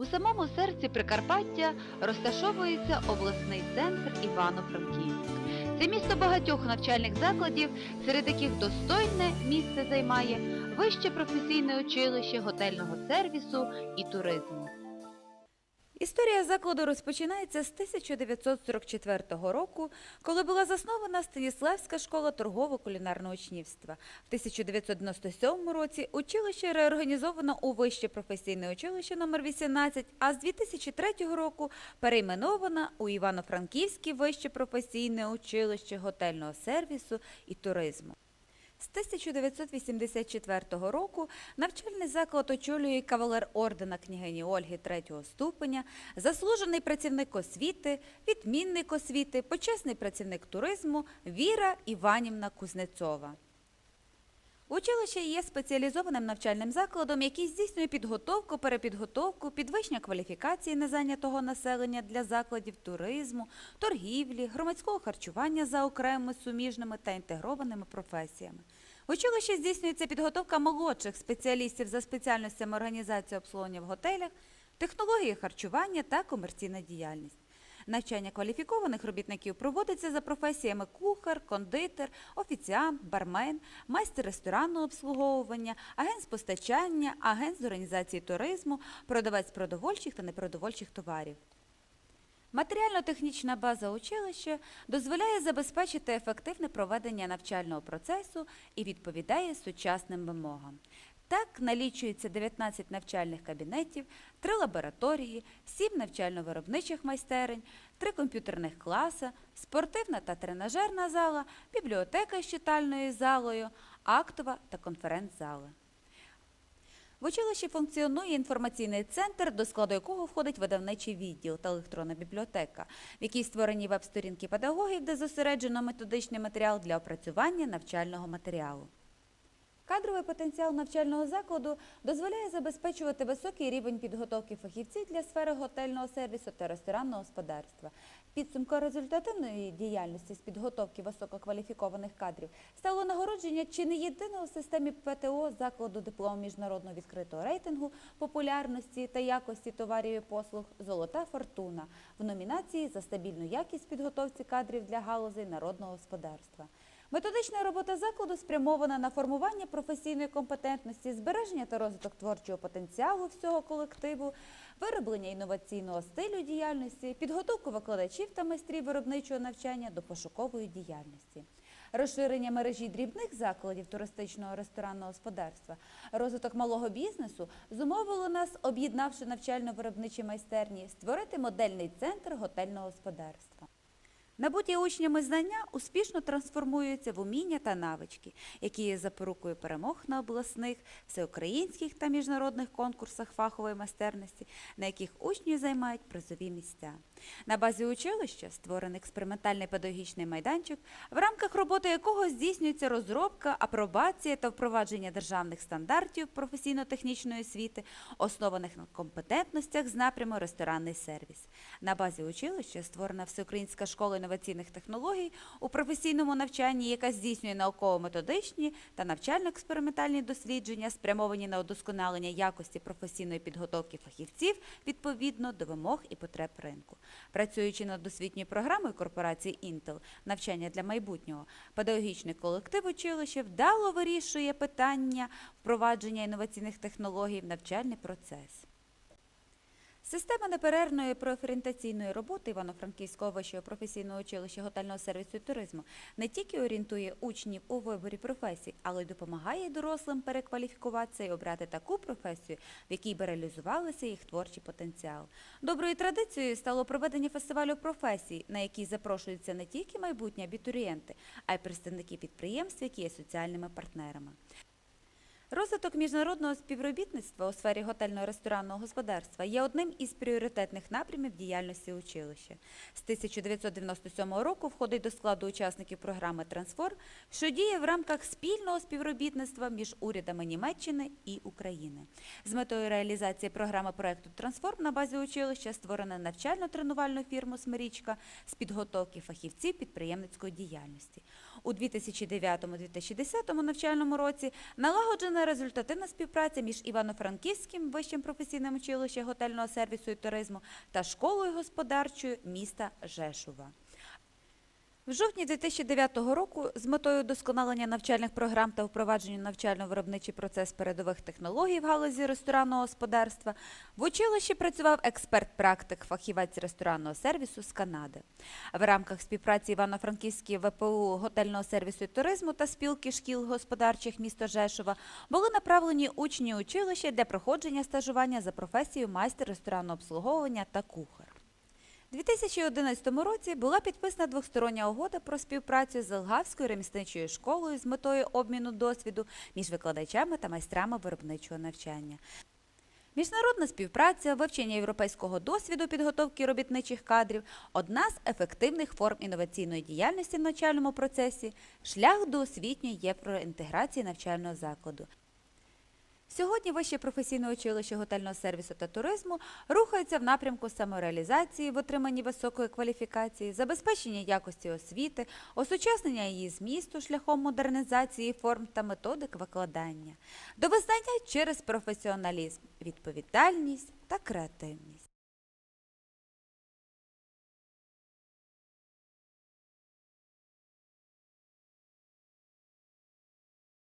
У самому серці Прикарпаття розташовується обласний центр Івано-Франківськ. Це місто багатьох навчальних закладів, серед яких достойне місце займає Вище професійне училище готельного сервісу і туризму. Історія закладу розпочинається з 1944 року, коли була заснована Станіславська школа торгово-кулінарного учнівства. В 1997 році училище реорганізовано у Вище професійне училище номер 18, а з 2003 року перейменовано у Івано-Франківське Вище професійне училище готельного сервісу і туризму. З 1984 року навчальний заклад очолює кавалер ордена княгині Ольги третього ступеня, заслужений працівник освіти, відмінник освіти, почесний працівник туризму Віра Іванівна Кузнецова. Училище є спеціалізованим навчальним закладом, який здійснює підготовку, перепідготовку, підвищення кваліфікації незайнятого населення для закладів туризму, торгівлі, громадського харчування за окремими суміжними та інтегрованими професіями. В училищі здійснюється підготовка молодших спеціалістів за спеціальностями організації обслуговування в готелях, технології харчування та комерційна діяльність. Навчання кваліфікованих робітників проводиться за професіями кухар, кондитер, офіціант, бармен, майстер ресторанного обслуговування, агент з постачання, агент з організації туризму, продавець продовольчих та непродовольчих товарів. Матеріально-технічна база училища дозволяє забезпечити ефективне проведення навчального процесу і відповідає сучасним вимогам. Так, налічується 19 навчальних кабінетів, 3 лабораторії, 7 навчально-виробничих майстерень, 3 комп'ютерних класи, спортивна та тренажерна зала, бібліотека з читальною залою, актова та конференц-зали. В училищі функціонує інформаційний центр, до складу якого входить видавничий відділ та електронна бібліотека, в якій створені веб-сторінки педагогів, де зосереджено методичний матеріал для опрацювання навчального матеріалу. Кадровий потенціал навчального закладу дозволяє забезпечувати високий рівень підготовки фахівців для сфери готельного сервісу та ресторанного господарства. Підсумком результативної діяльності з підготовки висококваліфікованих кадрів стало нагородження чи не єдиного в системі ПТО закладу диплому міжнародного відкритого рейтингу популярності та якості товарів і послуг Золота фортуна в номінації за стабільну якість підготовці кадрів для галузей народного господарства. Методична робота закладу спрямована на формування професійної компетентності, збереження та розвиток творчого потенціалу всього колективу, вироблення інноваційного стилю діяльності, підготовку викладачів та майстрів виробничого навчання до пошукової діяльності. Розширення мережі дрібних закладів туристичного ресторанного господарства, розвиток малого бізнесу зумовило нас, об'єднавши навчально-виробничі майстерні, створити модельний центр готельного господарства. Набуті учнями знання успішно трансформуються в уміння та навички, які є запорукою перемог на обласних, всеукраїнських та міжнародних конкурсах фахової майстерності, на яких учні займають призові місця. На базі училища створений експериментальний педагогічний майданчик, в рамках роботи якого здійснюється розробка, апробація та впровадження державних стандартів професійно-технічної освіти, основаних на компетентностях з напряму ресторанний сервіс. На базі училища створена Всеукраїнська школа інноваційних технологій у професійному навчанні, яка здійснює науково-методичні та навчально-експериментальні дослідження, спрямовані на удосконалення якості професійної підготовки фахівців відповідно до вимог і потреб ринку. Працюючи над освітньою програмою корпорації Intel навчання для майбутнього, педагогічний колектив училища вдало вирішує питання впровадження інноваційних технологій в навчальний процес. Система неперервної профорієнтаційної роботи Івано-Франківського вищого професійного училища готельного сервісу і туризму не тільки орієнтує учнів у виборі професій, але й допомагає дорослим перекваліфікуватися і обрати таку професію, в якій би реалізувалися їх творчий потенціал. Доброю традицією стало проведення фестивалю професій, на який запрошуються не тільки майбутні абітурієнти, а й представники підприємств, які є соціальними партнерами. Розвиток міжнародного співробітництва у сфері готельно-ресторанного господарства є одним із пріоритетних напрямів діяльності училища. З 1997 року входить до складу учасників програми Трансформ, що діє в рамках спільного співробітництва між урядами Німеччини і України. З метою реалізації програми проекту Трансформ на базі училища створена навчально-тренувальну фірму Смирічка з підготовки фахівців підприємницької діяльності. У 2009-2010 навчальному році налагоджена результативна співпраця між Івано-Франківським вищим професійним училищем готельного сервісу і туризму та школою господарчою міста Жешува. В жовтні 2009 року з метою удосконалення навчальних програм та впровадження навчально-виробничий процес передових технологій в галузі ресторанного господарства в училищі працював експерт-практик, фахівець ресторанного сервісу з Канади. В рамках співпраці Івано-Франківської ВПУ готельного сервісу і туризму та спілки шкіл господарчих міста Жешова були направлені учні училища для проходження стажування за професією майстер ресторанного обслуговування та кухар. У 2011 році була підписана двостороння угода про співпрацю з Елгавською ремісничою школою з метою обміну досвіду між викладачами та майстрами виробничого навчання. Міжнародна співпраця, вивчення європейського досвіду підготовки робітничих кадрів одна з ефективних форм інноваційної діяльності в навчальному процесі, шлях до освітньої євроінтеграції навчального закладу. Сьогодні Вище професійне училище готельного сервісу та туризму рухається в напрямку самореалізації в отриманні високої кваліфікації, забезпечення якості освіти, осучаснення її змісту шляхом модернізації форм та методик викладання, до визнання через професіоналізм, відповідальність та креативність.